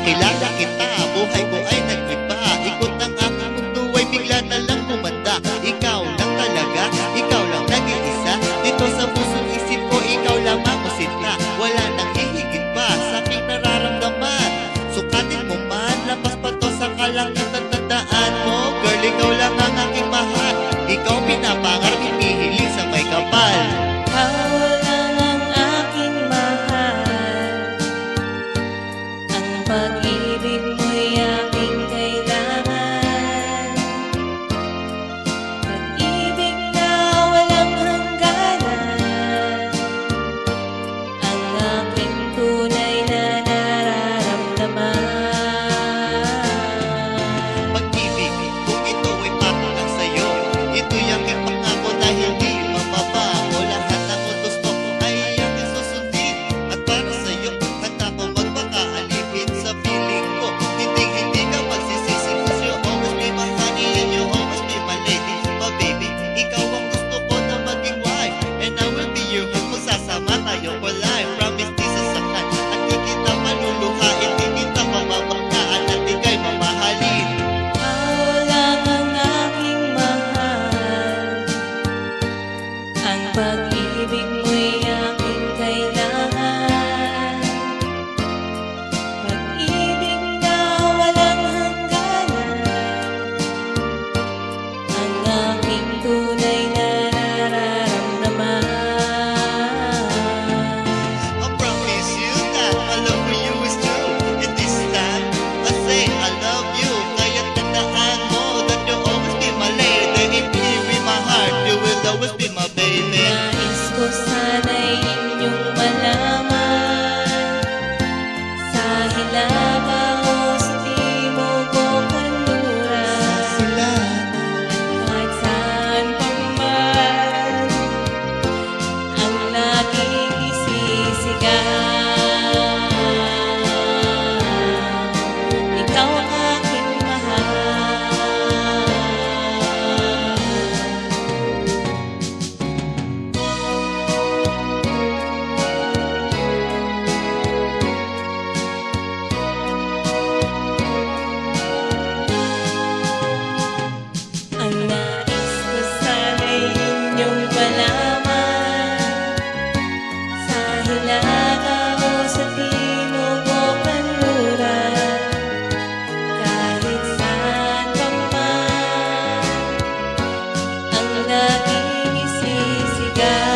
Kilala kita, buhay ko ay nag-iba. Ikot ng aking mundo ay bigla na lang kumanda Ikaw lang talaga, ikaw lang nag-iisa. Dito sa puso isip ko, ikaw lamang ko sinta Wala nang hihigit pa sa aking nararamdaman. Sukatin mo man, lampas pa to sa kalangitan Tandaan mo, girl, ikaw lang ang aking mahal. Ikaw pinapangarap, ipihili pag-ibig again.